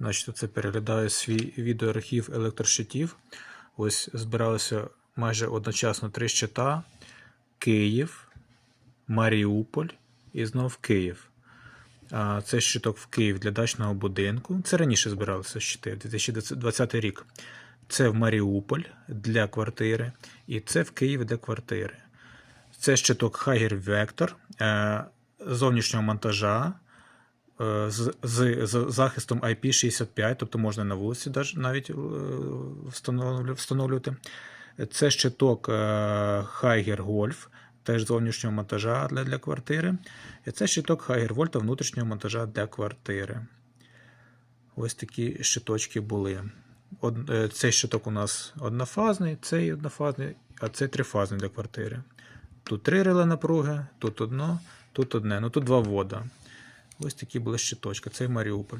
Значить, це переглядаю свій відеоархів електрощитів. Ось збиралися майже одночасно три щита: Київ, Маріуполь і знов Київ. Це щиток в Київ для дачного будинку. Це раніше збиралися щити, 2020 рік. Це в Маріуполь для квартири, і це в Київ для квартири. Це щиток Хайгер Вектор е, зовнішнього монтажа з, з, з захистом IP65, тобто можна на вулиці навіть е, встановлювати. Це щиток е, Хайгер Гольф, теж зовнішнього монтажа для, для квартири. І це щиток Хайгер Вольта внутрішнього монтажа для квартири. Ось такі щиточки були. Од, е, цей щиток у нас однофазний, цей однофазний, а цей трифазний для квартири. Тут три реле напруги, тут одно, тут одне. Ну тут два ввода. Ось такі були щиточки. Це Маріуполь.